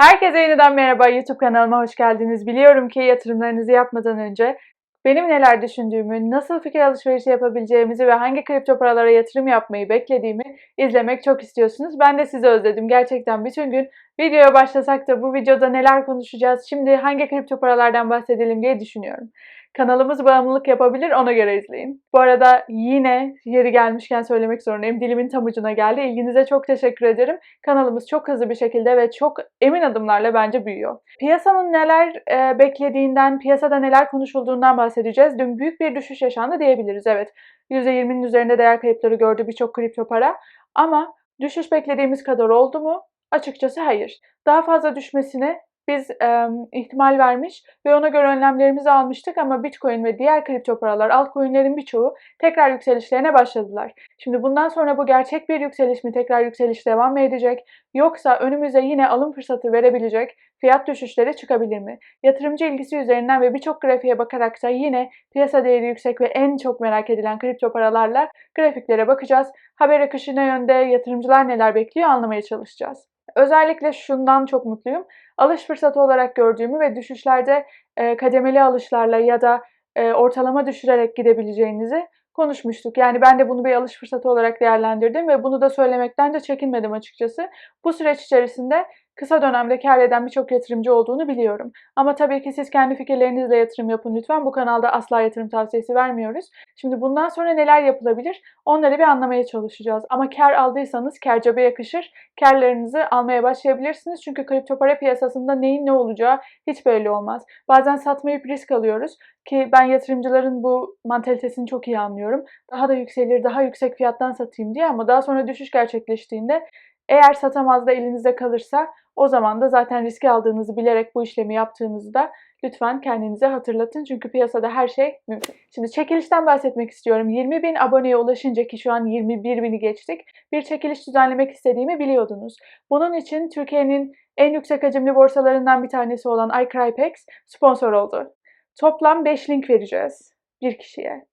Herkese yeniden merhaba YouTube kanalıma hoş geldiniz. Biliyorum ki yatırımlarınızı yapmadan önce benim neler düşündüğümü, nasıl fikir alışverişi yapabileceğimizi ve hangi kripto paralara yatırım yapmayı beklediğimi izlemek çok istiyorsunuz. Ben de sizi özledim. Gerçekten bütün gün videoya başlasak da bu videoda neler konuşacağız, şimdi hangi kripto paralardan bahsedelim diye düşünüyorum. Kanalımız bağımlılık yapabilir ona göre izleyin. Bu arada yine yeri gelmişken söylemek zorundayım. Dilimin tam ucuna geldi. İlginize çok teşekkür ederim. Kanalımız çok hızlı bir şekilde ve çok emin adımlarla bence büyüyor. Piyasanın neler e, beklediğinden, piyasada neler konuşulduğundan bahsedeceğiz. Dün büyük bir düşüş yaşandı diyebiliriz. Evet %20'nin üzerinde değer kayıpları gördü birçok kripto para. Ama düşüş beklediğimiz kadar oldu mu? Açıkçası hayır. Daha fazla düşmesine biz e, ihtimal vermiş ve ona göre önlemlerimizi almıştık ama Bitcoin ve diğer kripto paralar, altcoin'lerin birçoğu tekrar yükselişlerine başladılar. Şimdi bundan sonra bu gerçek bir yükseliş mi, tekrar yükseliş devam mı edecek yoksa önümüze yine alım fırsatı verebilecek fiyat düşüşleri çıkabilir mi? Yatırımcı ilgisi üzerinden ve birçok grafiğe bakarak da yine piyasa değeri yüksek ve en çok merak edilen kripto paralarla grafiklere bakacağız. Haber akışı ne yönde, yatırımcılar neler bekliyor anlamaya çalışacağız. Özellikle şundan çok mutluyum. Alış fırsatı olarak gördüğümü ve düşüşlerde e, kademeli alışlarla ya da e, ortalama düşürerek gidebileceğinizi konuşmuştuk. Yani ben de bunu bir alış fırsatı olarak değerlendirdim ve bunu da söylemekten de çekinmedim açıkçası. Bu süreç içerisinde kısa dönemde kar eden birçok yatırımcı olduğunu biliyorum. Ama tabii ki siz kendi fikirlerinizle yatırım yapın lütfen. Bu kanalda asla yatırım tavsiyesi vermiyoruz. Şimdi bundan sonra neler yapılabilir? Onları bir anlamaya çalışacağız. Ama kar aldıysanız kar cebe yakışır. Karlarınızı almaya başlayabilirsiniz. Çünkü kripto para piyasasında neyin ne olacağı hiç belli olmaz. Bazen satmayıp risk alıyoruz ki ben yatırımcıların bu mantalitesini çok iyi anlıyorum. Daha da yükselir, daha yüksek fiyattan satayım diye ama daha sonra düşüş gerçekleştiğinde eğer satamaz da elinizde kalırsa o zaman da zaten riski aldığınızı bilerek bu işlemi yaptığınızda lütfen kendinize hatırlatın. Çünkü piyasada her şey mümkün. Şimdi çekilişten bahsetmek istiyorum. 20 bin aboneye ulaşınca ki şu an 21 bini geçtik bir çekiliş düzenlemek istediğimi biliyordunuz. Bunun için Türkiye'nin en yüksek hacimli borsalarından bir tanesi olan iCrypex sponsor oldu. Toplam 5 link vereceğiz bir kişiye.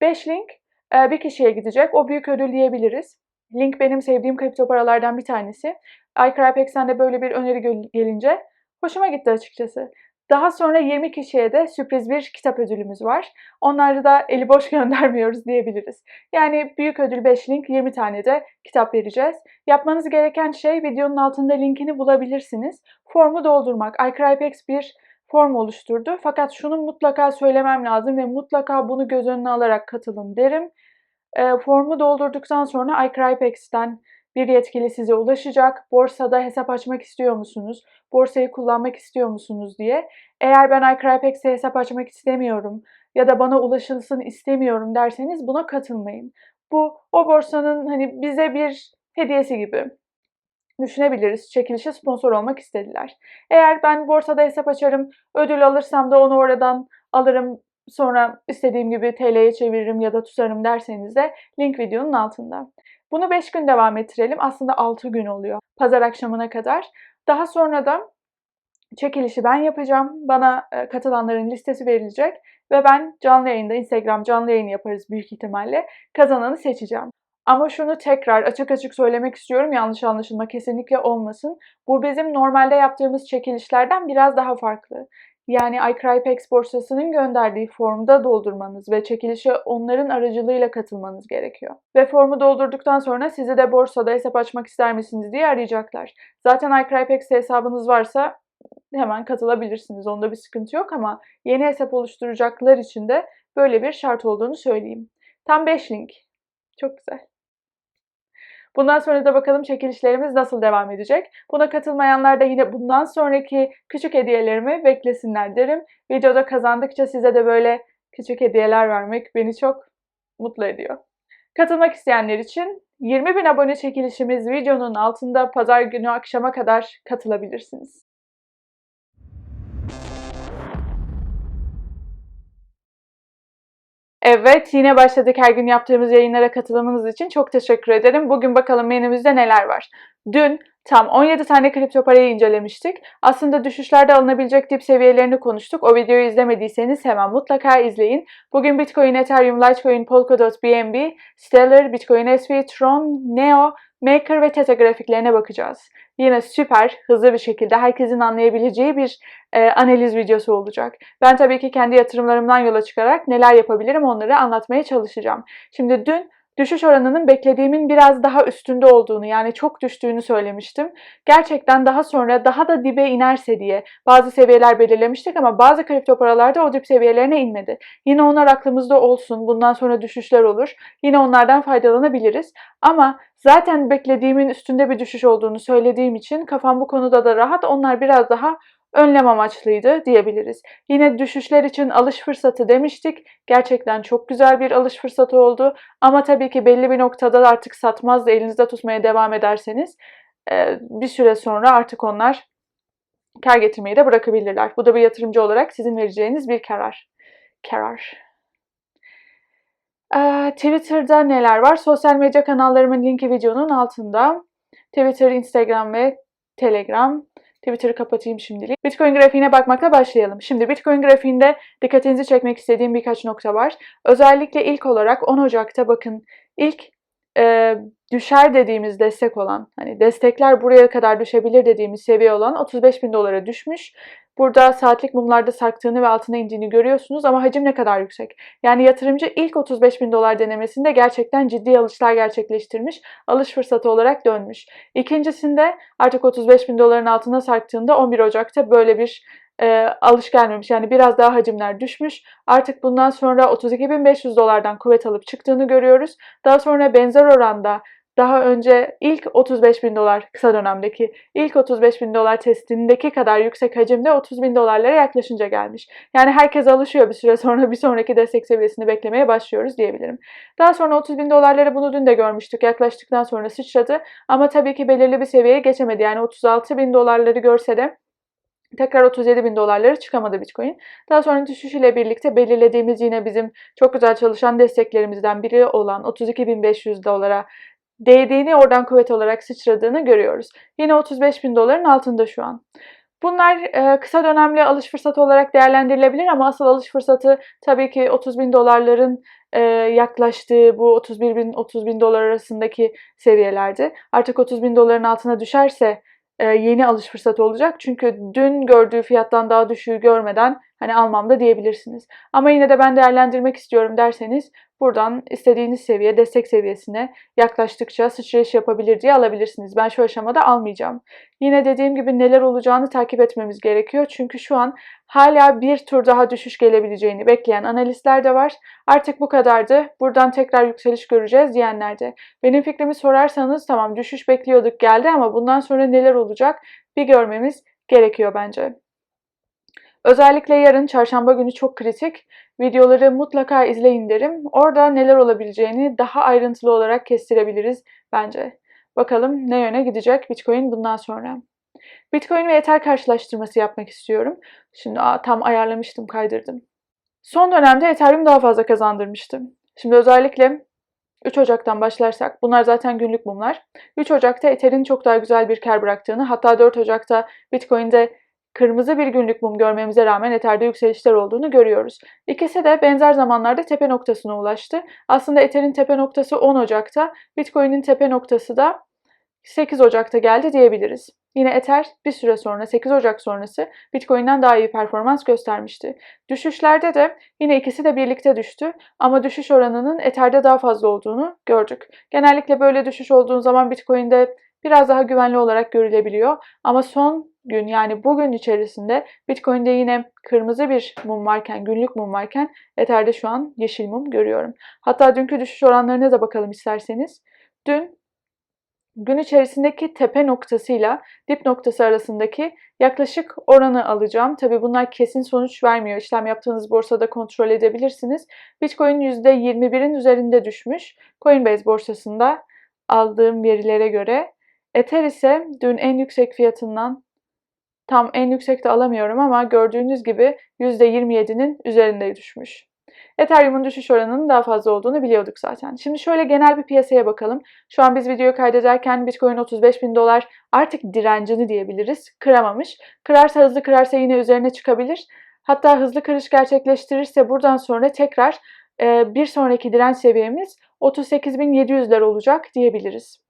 5 link e, bir kişiye gidecek. O büyük ödül diyebiliriz. Link benim sevdiğim kripto paralardan bir tanesi. iCrypex'ten de böyle bir öneri gelince hoşuma gitti açıkçası. Daha sonra 20 kişiye de sürpriz bir kitap ödülümüz var. Onları da eli boş göndermiyoruz diyebiliriz. Yani büyük ödül 5 link, 20 tane de kitap vereceğiz. Yapmanız gereken şey videonun altında linkini bulabilirsiniz. Formu doldurmak. iCrypex bir form oluşturdu. Fakat şunu mutlaka söylemem lazım ve mutlaka bunu göz önüne alarak katılın derim. E, formu doldurduktan sonra iCrypex'ten bir yetkili size ulaşacak. Borsada hesap açmak istiyor musunuz? Borsayı kullanmak istiyor musunuz diye. Eğer ben iCrypex'e hesap açmak istemiyorum ya da bana ulaşılsın istemiyorum derseniz buna katılmayın. Bu o borsanın hani bize bir hediyesi gibi düşünebiliriz. Çekilişe sponsor olmak istediler. Eğer ben borsada hesap açarım, ödül alırsam da onu oradan alırım, sonra istediğim gibi TL'ye çeviririm ya da tutarım derseniz de link videonun altında. Bunu 5 gün devam ettirelim. Aslında 6 gün oluyor. Pazar akşamına kadar. Daha sonra da çekilişi ben yapacağım. Bana e, katılanların listesi verilecek ve ben canlı yayında Instagram canlı yayını yaparız büyük ihtimalle. Kazananı seçeceğim. Ama şunu tekrar açık açık söylemek istiyorum yanlış anlaşılma kesinlikle olmasın. Bu bizim normalde yaptığımız çekilişlerden biraz daha farklı. Yani iCrypex borsasının gönderdiği formda doldurmanız ve çekilişe onların aracılığıyla katılmanız gerekiyor. Ve formu doldurduktan sonra sizi de borsada hesap açmak ister misiniz diye arayacaklar. Zaten iCrypex hesabınız varsa hemen katılabilirsiniz. Onda bir sıkıntı yok ama yeni hesap oluşturacaklar için de böyle bir şart olduğunu söyleyeyim. Tam 5 link. Çok güzel. Bundan sonra da bakalım çekilişlerimiz nasıl devam edecek. Buna katılmayanlar da yine bundan sonraki küçük hediyelerimi beklesinler derim. Videoda kazandıkça size de böyle küçük hediyeler vermek beni çok mutlu ediyor. Katılmak isteyenler için 20 bin abone çekilişimiz videonun altında pazar günü akşama kadar katılabilirsiniz. Evet, yine başladık her gün yaptığımız yayınlara katılımınız için çok teşekkür ederim. Bugün bakalım menümüzde neler var. Dün tam 17 tane kripto parayı incelemiştik. Aslında düşüşlerde alınabilecek dip seviyelerini konuştuk. O videoyu izlemediyseniz hemen mutlaka izleyin. Bugün Bitcoin, Ethereum, Litecoin, Polkadot, BNB, Stellar, Bitcoin SV, Tron, Neo, Maker ve Teta grafiklerine bakacağız. Yine süper, hızlı bir şekilde herkesin anlayabileceği bir e, analiz videosu olacak. Ben tabii ki kendi yatırımlarımdan yola çıkarak neler yapabilirim onları anlatmaya çalışacağım. Şimdi dün düşüş oranının beklediğimin biraz daha üstünde olduğunu yani çok düştüğünü söylemiştim. Gerçekten daha sonra daha da dibe inerse diye bazı seviyeler belirlemiştik ama bazı kripto paralarda o dip seviyelerine inmedi. Yine onlar aklımızda olsun. Bundan sonra düşüşler olur. Yine onlardan faydalanabiliriz. Ama zaten beklediğimin üstünde bir düşüş olduğunu söylediğim için kafam bu konuda da rahat. Onlar biraz daha önlem amaçlıydı diyebiliriz. Yine düşüşler için alış fırsatı demiştik. Gerçekten çok güzel bir alış fırsatı oldu. Ama tabii ki belli bir noktada artık satmaz da elinizde tutmaya devam ederseniz bir süre sonra artık onlar kar getirmeyi de bırakabilirler. Bu da bir yatırımcı olarak sizin vereceğiniz bir karar. Karar. Twitter'da neler var? Sosyal medya kanallarımın linki videonun altında. Twitter, Instagram ve Telegram. Twitter'ı kapatayım şimdilik. Bitcoin grafiğine bakmakla başlayalım. Şimdi Bitcoin grafiğinde dikkatinizi çekmek istediğim birkaç nokta var. Özellikle ilk olarak 10 Ocak'ta bakın ilk e, düşer dediğimiz destek olan, hani destekler buraya kadar düşebilir dediğimiz seviye olan 35 bin dolara düşmüş. Burada saatlik mumlarda sarktığını ve altına indiğini görüyorsunuz ama hacim ne kadar yüksek. Yani yatırımcı ilk 35 bin dolar denemesinde gerçekten ciddi alışlar gerçekleştirmiş, alış fırsatı olarak dönmüş. İkincisinde artık 35 bin doların altına sarktığında 11 Ocak'ta böyle bir e, alış gelmemiş. Yani biraz daha hacimler düşmüş. Artık bundan sonra 32.500 dolardan kuvvet alıp çıktığını görüyoruz. Daha sonra benzer oranda daha önce ilk 35 bin dolar kısa dönemdeki ilk 35 bin dolar testindeki kadar yüksek hacimde 30 bin dolarlara yaklaşınca gelmiş. Yani herkes alışıyor bir süre sonra bir sonraki destek seviyesini beklemeye başlıyoruz diyebilirim. Daha sonra 30 bin dolarları bunu dün de görmüştük. Yaklaştıktan sonra sıçradı ama tabii ki belirli bir seviyeye geçemedi. Yani 36 bin dolarları görse de Tekrar 37 bin dolarları çıkamadı Bitcoin. Daha sonra düşüş ile birlikte belirlediğimiz yine bizim çok güzel çalışan desteklerimizden biri olan 32.500 dolara değdiğini oradan kuvvet olarak sıçradığını görüyoruz. Yine 35 bin doların altında şu an. Bunlar e, kısa dönemli alış fırsatı olarak değerlendirilebilir ama asıl alış fırsatı tabii ki 30 bin dolarların e, yaklaştığı bu 31 bin 30 bin dolar arasındaki seviyelerdi. Artık 30 bin doların altına düşerse e, yeni alış fırsatı olacak. Çünkü dün gördüğü fiyattan daha düşüğü görmeden hani almam da diyebilirsiniz. Ama yine de ben değerlendirmek istiyorum derseniz buradan istediğiniz seviye, destek seviyesine yaklaştıkça sıçrayış yapabilir diye alabilirsiniz. Ben şu aşamada almayacağım. Yine dediğim gibi neler olacağını takip etmemiz gerekiyor. Çünkü şu an hala bir tur daha düşüş gelebileceğini bekleyen analistler de var. Artık bu kadardı. Buradan tekrar yükseliş göreceğiz diyenler de. Benim fikrimi sorarsanız tamam düşüş bekliyorduk geldi ama bundan sonra neler olacak bir görmemiz gerekiyor bence. Özellikle yarın çarşamba günü çok kritik. Videoları mutlaka izleyin derim. Orada neler olabileceğini daha ayrıntılı olarak kestirebiliriz bence. Bakalım ne yöne gidecek Bitcoin bundan sonra. Bitcoin ve Ether karşılaştırması yapmak istiyorum. Şimdi aa, tam ayarlamıştım, kaydırdım. Son dönemde Ethereum daha fazla kazandırmıştım. Şimdi özellikle 3 Ocak'tan başlarsak, bunlar zaten günlük mumlar. 3 Ocak'ta Ether'in çok daha güzel bir kar bıraktığını, hatta 4 Ocak'ta Bitcoin'de kırmızı bir günlük mum görmemize rağmen Ether'de yükselişler olduğunu görüyoruz. İkisi de benzer zamanlarda tepe noktasına ulaştı. Aslında Ether'in tepe noktası 10 Ocak'ta, Bitcoin'in tepe noktası da 8 Ocak'ta geldi diyebiliriz. Yine Ether bir süre sonra 8 Ocak sonrası Bitcoin'den daha iyi performans göstermişti. Düşüşlerde de yine ikisi de birlikte düştü ama düşüş oranının Ether'de daha fazla olduğunu gördük. Genellikle böyle düşüş olduğu zaman Bitcoin'de biraz daha güvenli olarak görülebiliyor ama son gün yani bugün içerisinde Bitcoin'de yine kırmızı bir mum varken, günlük mum varken Ether'de şu an yeşil mum görüyorum. Hatta dünkü düşüş oranlarına da bakalım isterseniz. Dün gün içerisindeki tepe noktasıyla dip noktası arasındaki yaklaşık oranı alacağım. Tabi bunlar kesin sonuç vermiyor. İşlem yaptığınız borsada kontrol edebilirsiniz. Bitcoin %21'in üzerinde düşmüş. Coinbase borsasında aldığım verilere göre. Ether ise dün en yüksek fiyatından tam en yüksekte alamıyorum ama gördüğünüz gibi %27'nin üzerinde düşmüş. Ethereum'un düşüş oranının daha fazla olduğunu biliyorduk zaten. Şimdi şöyle genel bir piyasaya bakalım. Şu an biz videoyu kaydederken Bitcoin 35 bin dolar artık direncini diyebiliriz. Kıramamış. Kırarsa hızlı kırarsa yine üzerine çıkabilir. Hatta hızlı kırış gerçekleştirirse buradan sonra tekrar bir sonraki direnç seviyemiz 38.700'ler olacak diyebiliriz.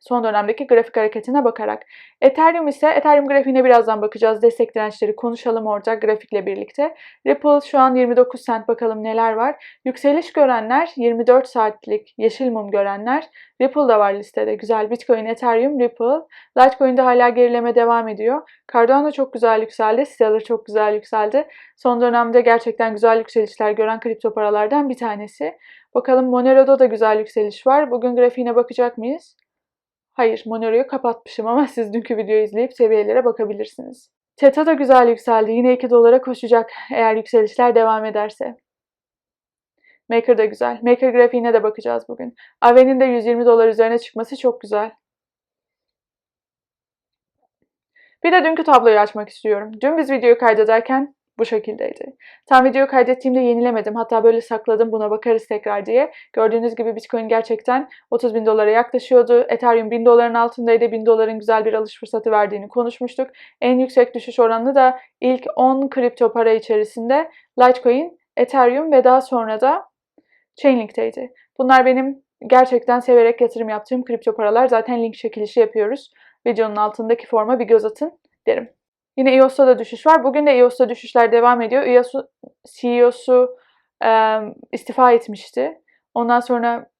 Son dönemdeki grafik hareketine bakarak. Ethereum ise Ethereum grafiğine birazdan bakacağız. Destek dirençleri konuşalım orada grafikle birlikte. Ripple şu an 29 cent bakalım neler var. Yükseliş görenler 24 saatlik yeşil mum görenler. Ripple da var listede. Güzel Bitcoin, Ethereum, Ripple. Litecoin'de hala gerileme devam ediyor. Cardano çok güzel yükseldi. Stellar çok güzel yükseldi. Son dönemde gerçekten güzel yükselişler gören kripto paralardan bir tanesi. Bakalım Monero'da da güzel yükseliş var. Bugün grafiğine bakacak mıyız? Hayır, Monero'yu kapatmışım ama siz dünkü videoyu izleyip seviyelere bakabilirsiniz. Teta da güzel yükseldi. Yine 2 dolara koşacak eğer yükselişler devam ederse. Maker da güzel. Maker grafiğine de bakacağız bugün. Aven'in de 120 dolar üzerine çıkması çok güzel. Bir de dünkü tabloyu açmak istiyorum. Dün biz videoyu kaydederken bu şekildeydi. Tam videoyu kaydettiğimde yenilemedim. Hatta böyle sakladım buna bakarız tekrar diye. Gördüğünüz gibi Bitcoin gerçekten 30 bin dolara yaklaşıyordu. Ethereum 1000 doların altındaydı. 1000 doların güzel bir alış fırsatı verdiğini konuşmuştuk. En yüksek düşüş oranı da ilk 10 kripto para içerisinde Litecoin, Ethereum ve daha sonra da Chainlink'teydi. Bunlar benim gerçekten severek yatırım yaptığım kripto paralar. Zaten link çekilişi yapıyoruz. Videonun altındaki forma bir göz atın derim. Yine EOS'ta da düşüş var. Bugün de EOS'ta düşüşler devam ediyor. EOS CEO'su e, istifa etmişti. Ondan sonra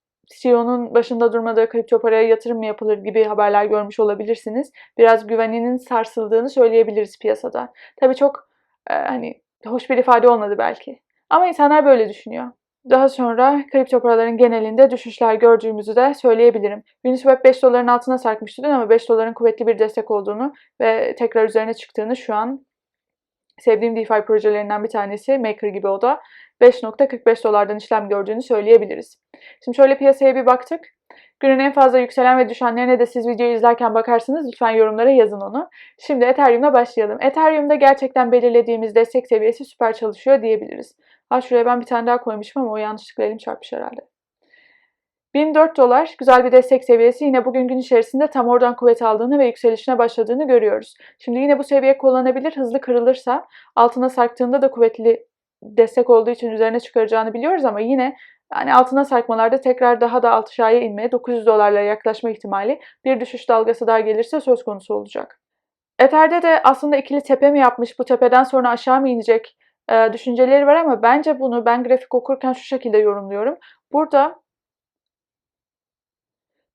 CEO'nun başında durmadığı kripto paraya yatırım mı yapılır gibi haberler görmüş olabilirsiniz. Biraz güveninin sarsıldığını söyleyebiliriz piyasada. Tabii çok e, hani hoş bir ifade olmadı belki. Ama insanlar böyle düşünüyor. Daha sonra kripto paraların genelinde düşüşler gördüğümüzü de söyleyebilirim. Uniswap 5 doların altına sarkmıştı dün ama 5 doların kuvvetli bir destek olduğunu ve tekrar üzerine çıktığını şu an sevdiğim DeFi projelerinden bir tanesi Maker gibi o da 5.45 dolardan işlem gördüğünü söyleyebiliriz. Şimdi şöyle piyasaya bir baktık. Günün en fazla yükselen ve düşenlerine de siz videoyu izlerken bakarsanız lütfen yorumlara yazın onu. Şimdi Ethereum'la başlayalım. Ethereum'da gerçekten belirlediğimiz destek seviyesi süper çalışıyor diyebiliriz. Ha şuraya ben bir tane daha koymuşum ama o yanlışlıkla elim çarpmış herhalde. 1004 dolar güzel bir destek seviyesi. Yine bugün gün içerisinde tam oradan kuvvet aldığını ve yükselişine başladığını görüyoruz. Şimdi yine bu seviye kullanabilir. Hızlı kırılırsa altına sarktığında da kuvvetli destek olduğu için üzerine çıkaracağını biliyoruz ama yine yani altına sarkmalarda tekrar daha da alt aşağıya inmeye 900 dolarlara yaklaşma ihtimali bir düşüş dalgası daha gelirse söz konusu olacak. Ether'de de aslında ikili tepe mi yapmış, bu tepeden sonra aşağı mı inecek e, düşünceleri var ama bence bunu ben grafik okurken şu şekilde yorumluyorum. Burada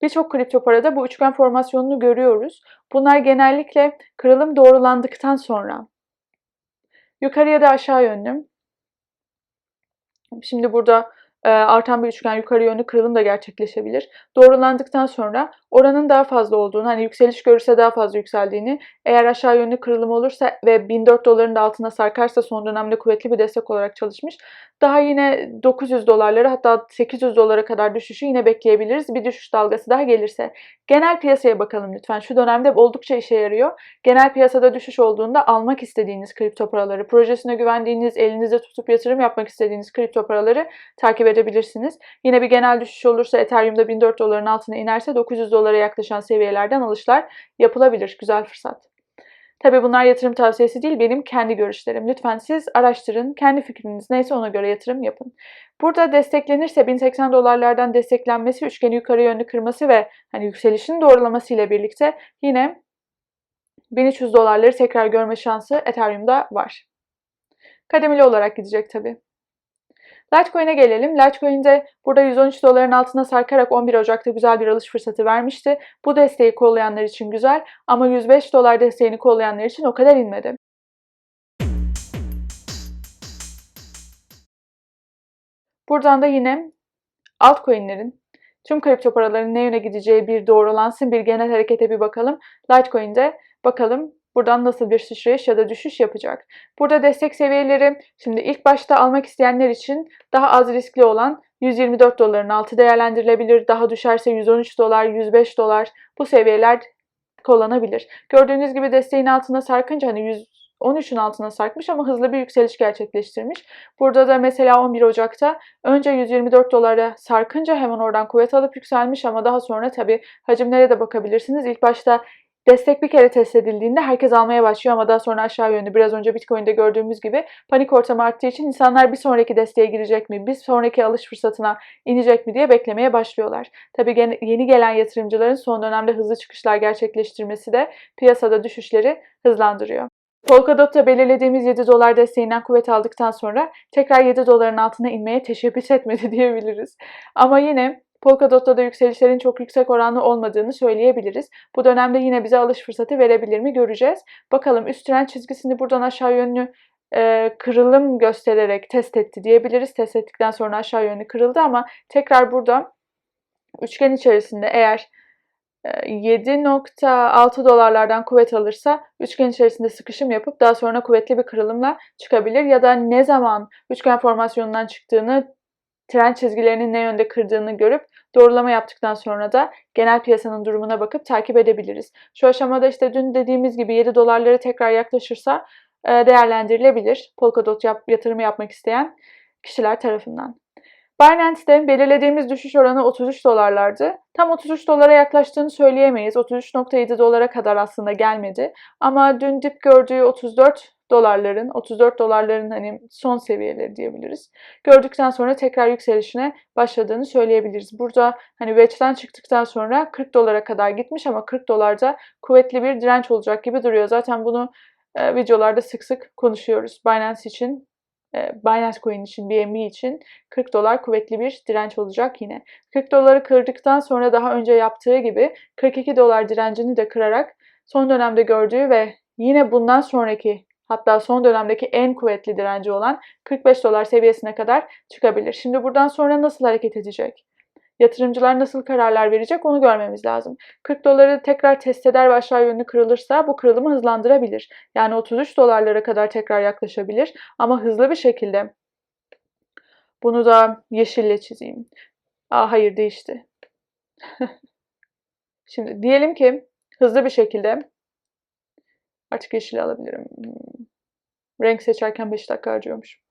birçok kripto parada bu üçgen formasyonunu görüyoruz. Bunlar genellikle kırılım doğrulandıktan sonra yukarıya da aşağı yönlü. Şimdi burada artan bir üçgen yukarı yönlü kırılım da gerçekleşebilir. Doğrulandıktan sonra oranın daha fazla olduğunu, hani yükseliş görürse daha fazla yükseldiğini, eğer aşağı yönlü kırılım olursa ve 1004 doların da altına sarkarsa son dönemde kuvvetli bir destek olarak çalışmış. Daha yine 900 dolarları hatta 800 dolara kadar düşüşü yine bekleyebiliriz. Bir düşüş dalgası daha gelirse. Genel piyasaya bakalım lütfen. Şu dönemde oldukça işe yarıyor. Genel piyasada düşüş olduğunda almak istediğiniz kripto paraları, projesine güvendiğiniz, elinizde tutup yatırım yapmak istediğiniz kripto paraları takip edebilirsiniz. Yine bir genel düşüş olursa Ethereum'da 1004 doların altına inerse 900 dolara yaklaşan seviyelerden alışlar yapılabilir. Güzel fırsat. Tabi bunlar yatırım tavsiyesi değil, benim kendi görüşlerim. Lütfen siz araştırın, kendi fikriniz neyse ona göre yatırım yapın. Burada desteklenirse 1080 dolarlardan desteklenmesi, üçgeni yukarı yönlü kırması ve hani yükselişin doğrulaması ile birlikte yine 1300 dolarları tekrar görme şansı Ethereum'da var. Kademeli olarak gidecek tabi. Litecoin'e gelelim. Litecoin'de burada 113 doların altına sarkarak 11 Ocak'ta güzel bir alış fırsatı vermişti. Bu desteği kollayanlar için güzel ama 105 dolar desteğini kollayanlar için o kadar inmedi. Buradan da yine altcoin'lerin tüm kripto paraların ne yöne gideceği bir doğrulansın, bir genel harekete bir bakalım. Litecoin'de bakalım buradan nasıl bir sıçrayış ya da düşüş yapacak. Burada destek seviyeleri şimdi ilk başta almak isteyenler için daha az riskli olan 124 doların altı değerlendirilebilir. Daha düşerse 113 dolar, 105 dolar bu seviyeler kullanabilir. Gördüğünüz gibi desteğin altına sarkınca hani 113'ün altına sarkmış ama hızlı bir yükseliş gerçekleştirmiş. Burada da mesela 11 Ocak'ta önce 124 dolara sarkınca hemen oradan kuvvet alıp yükselmiş ama daha sonra tabi hacimlere de bakabilirsiniz. İlk başta Destek bir kere test edildiğinde herkes almaya başlıyor ama daha sonra aşağı yönlü biraz önce Bitcoin'de gördüğümüz gibi panik ortamı arttığı için insanlar bir sonraki desteğe girecek mi, bir sonraki alış fırsatına inecek mi diye beklemeye başlıyorlar. Gene- yeni gelen yatırımcıların son dönemde hızlı çıkışlar gerçekleştirmesi de piyasada düşüşleri hızlandırıyor. Polkadot'ta belirlediğimiz 7 dolar desteğinden kuvvet aldıktan sonra tekrar 7 doların altına inmeye teşebbüs etmedi diyebiliriz. Ama yine Polkadot'ta da yükselişlerin çok yüksek oranlı olmadığını söyleyebiliriz. Bu dönemde yine bize alış fırsatı verebilir mi göreceğiz. Bakalım üst trend çizgisini buradan aşağı yönlü e, kırılım göstererek test etti diyebiliriz. Test ettikten sonra aşağı yönlü kırıldı ama tekrar burada üçgen içerisinde eğer e, 7.6 dolarlardan kuvvet alırsa üçgen içerisinde sıkışım yapıp daha sonra kuvvetli bir kırılımla çıkabilir ya da ne zaman üçgen formasyonundan çıktığını trend çizgilerinin ne yönde kırdığını görüp doğrulama yaptıktan sonra da genel piyasanın durumuna bakıp takip edebiliriz. Şu aşamada işte dün dediğimiz gibi 7 dolarları tekrar yaklaşırsa e, değerlendirilebilir. Polkadot yap, yatırımı yapmak isteyen kişiler tarafından. Binance'de belirlediğimiz düşüş oranı 33 dolarlardı. Tam 33 dolara yaklaştığını söyleyemeyiz. 33.7 dolara kadar aslında gelmedi. Ama dün dip gördüğü 34 dolarların, 34 dolarların hani son seviyeleri diyebiliriz. Gördükten sonra tekrar yükselişine başladığını söyleyebiliriz. Burada hani wedge'den çıktıktan sonra 40 dolara kadar gitmiş ama 40 dolarda kuvvetli bir direnç olacak gibi duruyor. Zaten bunu e, videolarda sık sık konuşuyoruz. Binance için e, Binance Coin için, BNB için 40 dolar kuvvetli bir direnç olacak yine. 40 doları kırdıktan sonra daha önce yaptığı gibi 42 dolar direncini de kırarak son dönemde gördüğü ve yine bundan sonraki hatta son dönemdeki en kuvvetli direnci olan 45 dolar seviyesine kadar çıkabilir. Şimdi buradan sonra nasıl hareket edecek? Yatırımcılar nasıl kararlar verecek onu görmemiz lazım. 40 doları tekrar test eder ve aşağı yönlü kırılırsa bu kırılımı hızlandırabilir. Yani 33 dolarlara kadar tekrar yaklaşabilir ama hızlı bir şekilde. Bunu da yeşille çizeyim. Aa hayır değişti. Şimdi diyelim ki hızlı bir şekilde artık yeşil alabilirim. Renk seçerken 5 dakika harcıyormuş.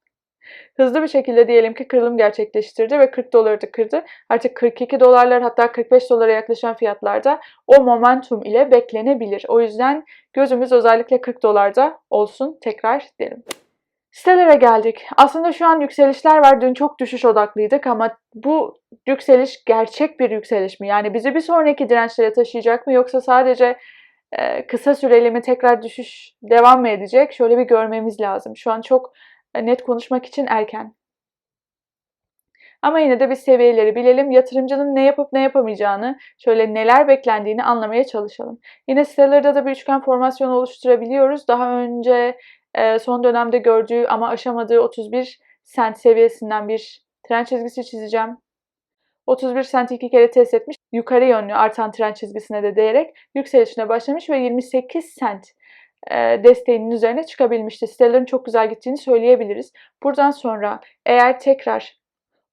Hızlı bir şekilde diyelim ki kırılım gerçekleştirdi ve 40 doları da kırdı. Artık 42 dolarlar hatta 45 dolara yaklaşan fiyatlarda o momentum ile beklenebilir. O yüzden gözümüz özellikle 40 dolarda olsun tekrar derim. Sitelere geldik. Aslında şu an yükselişler var. Dün çok düşüş odaklıydık ama bu yükseliş gerçek bir yükseliş mi? Yani bizi bir sonraki dirençlere taşıyacak mı yoksa sadece kısa süreli mi tekrar düşüş devam mı edecek? Şöyle bir görmemiz lazım. Şu an çok net konuşmak için erken. Ama yine de bir seviyeleri bilelim. Yatırımcının ne yapıp ne yapamayacağını, şöyle neler beklendiğini anlamaya çalışalım. Yine sitelerde de bir üçgen formasyonu oluşturabiliyoruz. Daha önce e, son dönemde gördüğü ama aşamadığı 31 sent seviyesinden bir tren çizgisi çizeceğim. 31 sent iki kere test etmiş. Yukarı yönlü artan tren çizgisine de değerek yükselişine başlamış ve 28 sent desteğinin üzerine çıkabilmişti. Sitelerin çok güzel gittiğini söyleyebiliriz. Buradan sonra eğer tekrar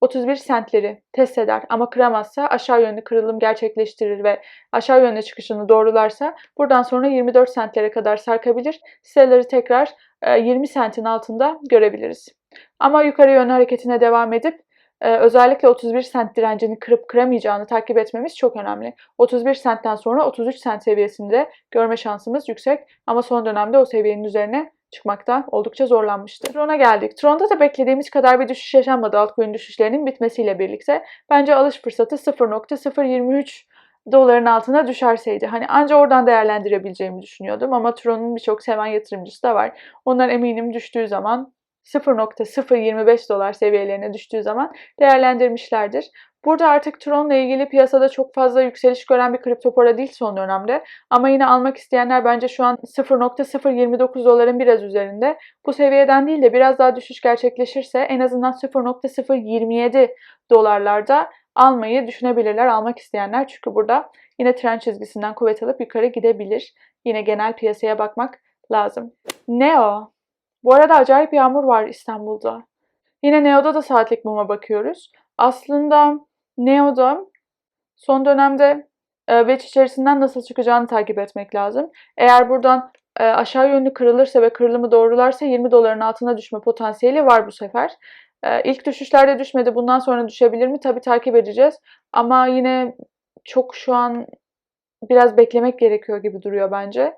31 sentleri test eder ama kıramazsa aşağı yönlü kırılım gerçekleştirir ve aşağı yönlü çıkışını doğrularsa buradan sonra 24 sentlere kadar sarkabilir. Siteleri tekrar 20 sentin altında görebiliriz. Ama yukarı yönlü hareketine devam edip ee, özellikle 31 sent direncini kırıp kıramayacağını takip etmemiz çok önemli. 31 sentten sonra 33 sent seviyesinde görme şansımız yüksek ama son dönemde o seviyenin üzerine çıkmakta oldukça zorlanmıştır. Tron'a geldik. Tron'da da beklediğimiz kadar bir düşüş yaşanmadı altcoin düşüşlerinin bitmesiyle birlikte. Bence alış fırsatı 0.023 doların altına düşerseydi. Hani anca oradan değerlendirebileceğimi düşünüyordum ama Tron'un birçok seven yatırımcısı da var. Onlar eminim düştüğü zaman 0.025 dolar seviyelerine düştüğü zaman değerlendirmişlerdir. Burada artık Tron'la ilgili piyasada çok fazla yükseliş gören bir kripto para değil son dönemde. Ama yine almak isteyenler bence şu an 0.029 doların biraz üzerinde. Bu seviyeden değil de biraz daha düşüş gerçekleşirse en azından 0.027 dolarlarda almayı düşünebilirler almak isteyenler. Çünkü burada yine trend çizgisinden kuvvet alıp yukarı gidebilir. Yine genel piyasaya bakmak lazım. Neo bu arada acayip yağmur var İstanbul'da. Yine Neo'da da saatlik muma bakıyoruz. Aslında Neo'da son dönemde e, veç içerisinden nasıl çıkacağını takip etmek lazım. Eğer buradan e, aşağı yönlü kırılırsa ve kırılımı doğrularsa 20 doların altına düşme potansiyeli var bu sefer. E, ilk düşüşlerde düşmedi. Bundan sonra düşebilir mi? Tabii takip edeceğiz. Ama yine çok şu an biraz beklemek gerekiyor gibi duruyor bence.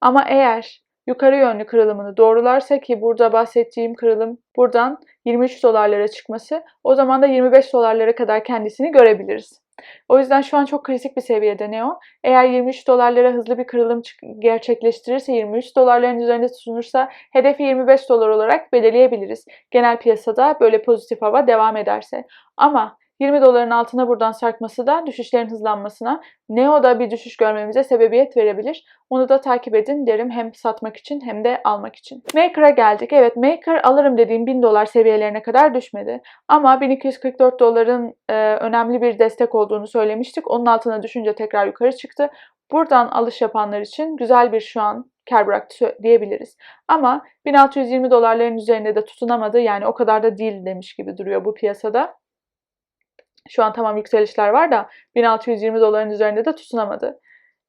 Ama eğer yukarı yönlü kırılımını doğrularsa ki burada bahsettiğim kırılım buradan 23 dolarlara çıkması o zaman da 25 dolarlara kadar kendisini görebiliriz. O yüzden şu an çok kritik bir seviyede Neo. Eğer 23 dolarlara hızlı bir kırılım gerçekleştirirse, 23 dolarların üzerinde tutunursa hedefi 25 dolar olarak belirleyebiliriz. Genel piyasada böyle pozitif hava devam ederse. Ama 20 doların altına buradan sarkması da düşüşlerin hızlanmasına, Neo'da bir düşüş görmemize sebebiyet verebilir. Onu da takip edin derim hem satmak için hem de almak için. Maker'a geldik. Evet Maker alırım dediğim 1000 dolar seviyelerine kadar düşmedi. Ama 1244 doların e, önemli bir destek olduğunu söylemiştik. Onun altına düşünce tekrar yukarı çıktı. Buradan alış yapanlar için güzel bir şu an kar bıraktı diyebiliriz. Ama 1620 dolarların üzerinde de tutunamadı. Yani o kadar da değil demiş gibi duruyor bu piyasada. Şu an tamam yükselişler var da 1620 doların üzerinde de tutunamadı.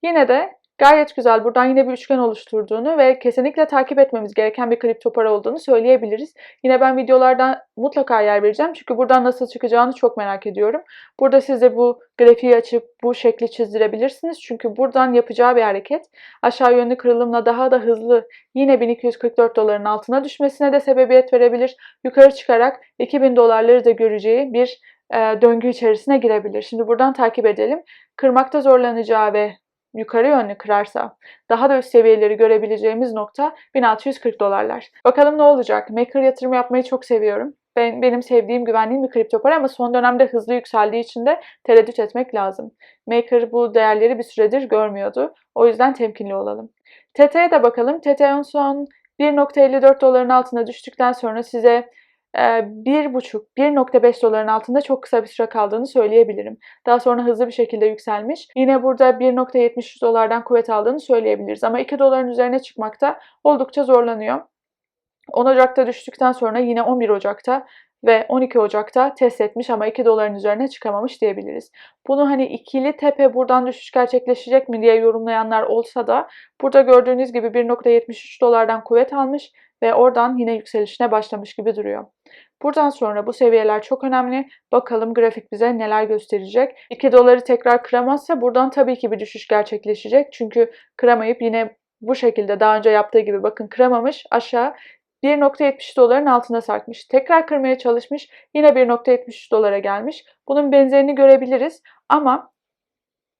Yine de gayet güzel buradan yine bir üçgen oluşturduğunu ve kesinlikle takip etmemiz gereken bir kripto para olduğunu söyleyebiliriz. Yine ben videolardan mutlaka yer vereceğim çünkü buradan nasıl çıkacağını çok merak ediyorum. Burada siz de bu grafiği açıp bu şekli çizdirebilirsiniz. Çünkü buradan yapacağı bir hareket aşağı yönlü kırılımla daha da hızlı yine 1244 doların altına düşmesine de sebebiyet verebilir. Yukarı çıkarak 2000 dolarları da göreceği bir e, döngü içerisine girebilir. Şimdi buradan takip edelim. Kırmakta zorlanacağı ve yukarı yönlü kırarsa daha da üst seviyeleri görebileceğimiz nokta 1640 dolarlar. Bakalım ne olacak? Maker yatırım yapmayı çok seviyorum. Ben, benim sevdiğim, güvendiğim bir kripto para ama son dönemde hızlı yükseldiği için de tereddüt etmek lazım. Maker bu değerleri bir süredir görmüyordu. O yüzden temkinli olalım. TT'ye de bakalım. TT en son 1.54 doların altına düştükten sonra size 1.5-1.5 doların altında çok kısa bir süre kaldığını söyleyebilirim. Daha sonra hızlı bir şekilde yükselmiş. Yine burada 1.73 dolardan kuvvet aldığını söyleyebiliriz. Ama 2 doların üzerine çıkmakta oldukça zorlanıyor. 10 Ocak'ta düştükten sonra yine 11 Ocak'ta ve 12 Ocak'ta test etmiş ama 2 doların üzerine çıkamamış diyebiliriz. Bunu hani ikili tepe buradan düşüş gerçekleşecek mi diye yorumlayanlar olsa da burada gördüğünüz gibi 1.73 dolardan kuvvet almış ve oradan yine yükselişine başlamış gibi duruyor. Buradan sonra bu seviyeler çok önemli. Bakalım grafik bize neler gösterecek. 2 doları tekrar kıramazsa buradan tabii ki bir düşüş gerçekleşecek. Çünkü kıramayıp yine bu şekilde daha önce yaptığı gibi bakın kıramamış aşağı 1.70 doların altına sarkmış. Tekrar kırmaya çalışmış. Yine 1.73 dolara gelmiş. Bunun benzerini görebiliriz. Ama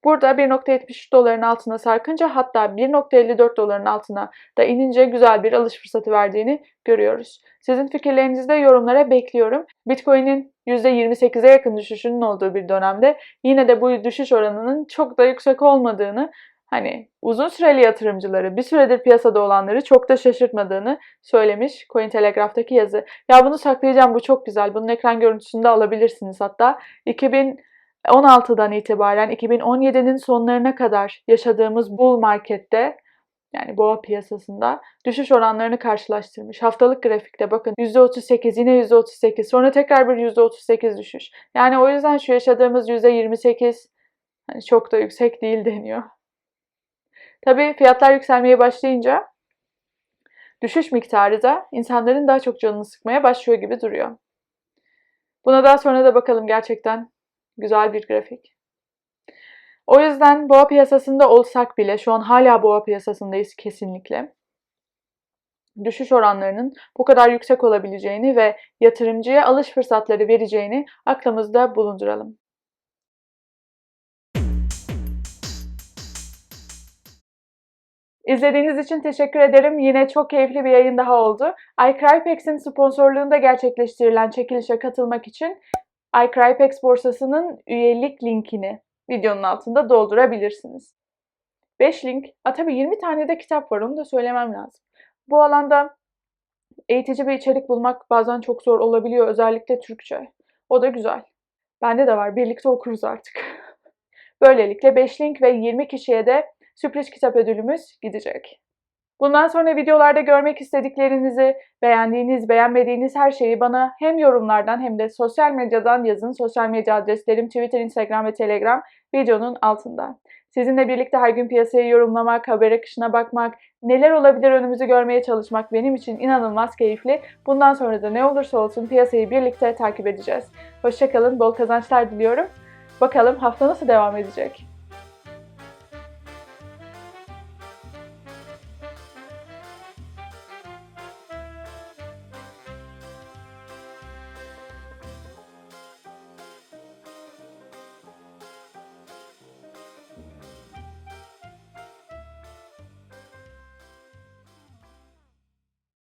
Burada 1.73 doların altına sarkınca hatta 1.54 doların altına da inince güzel bir alış fırsatı verdiğini görüyoruz. Sizin fikirlerinizi de yorumlara bekliyorum. Bitcoin'in %28'e yakın düşüşünün olduğu bir dönemde yine de bu düşüş oranının çok da yüksek olmadığını hani uzun süreli yatırımcıları, bir süredir piyasada olanları çok da şaşırtmadığını söylemiş Cointelegraph'taki yazı. Ya bunu saklayacağım bu çok güzel. Bunun ekran görüntüsünü de alabilirsiniz hatta. 2000 16'dan itibaren 2017'nin sonlarına kadar yaşadığımız bull markette yani boğa piyasasında düşüş oranlarını karşılaştırmış. Haftalık grafikte bakın %38 yine %38 sonra tekrar bir %38 düşüş. Yani o yüzden şu yaşadığımız %28 hani çok da yüksek değil deniyor. Tabii fiyatlar yükselmeye başlayınca düşüş miktarı da insanların daha çok canını sıkmaya başlıyor gibi duruyor. Buna daha sonra da bakalım gerçekten Güzel bir grafik. O yüzden boğa piyasasında olsak bile şu an hala boğa piyasasındayız kesinlikle. Düşüş oranlarının bu kadar yüksek olabileceğini ve yatırımcıya alış fırsatları vereceğini aklımızda bulunduralım. İzlediğiniz için teşekkür ederim. Yine çok keyifli bir yayın daha oldu. iCrypex'in sponsorluğunda gerçekleştirilen çekilişe katılmak için iCrypex borsasının üyelik linkini videonun altında doldurabilirsiniz. 5 link, a tabii 20 tane de kitap var onu da söylemem lazım. Bu alanda eğitici bir içerik bulmak bazen çok zor olabiliyor özellikle Türkçe. O da güzel. Bende de var birlikte okuruz artık. Böylelikle 5 link ve 20 kişiye de sürpriz kitap ödülümüz gidecek. Bundan sonra videolarda görmek istediklerinizi, beğendiğiniz, beğenmediğiniz her şeyi bana hem yorumlardan hem de sosyal medyadan yazın. Sosyal medya adreslerim Twitter, Instagram ve Telegram videonun altında. Sizinle birlikte her gün piyasayı yorumlamak, haber akışına bakmak, neler olabilir önümüzü görmeye çalışmak benim için inanılmaz keyifli. Bundan sonra da ne olursa olsun piyasayı birlikte takip edeceğiz. Hoşçakalın, bol kazançlar diliyorum. Bakalım hafta nasıl devam edecek?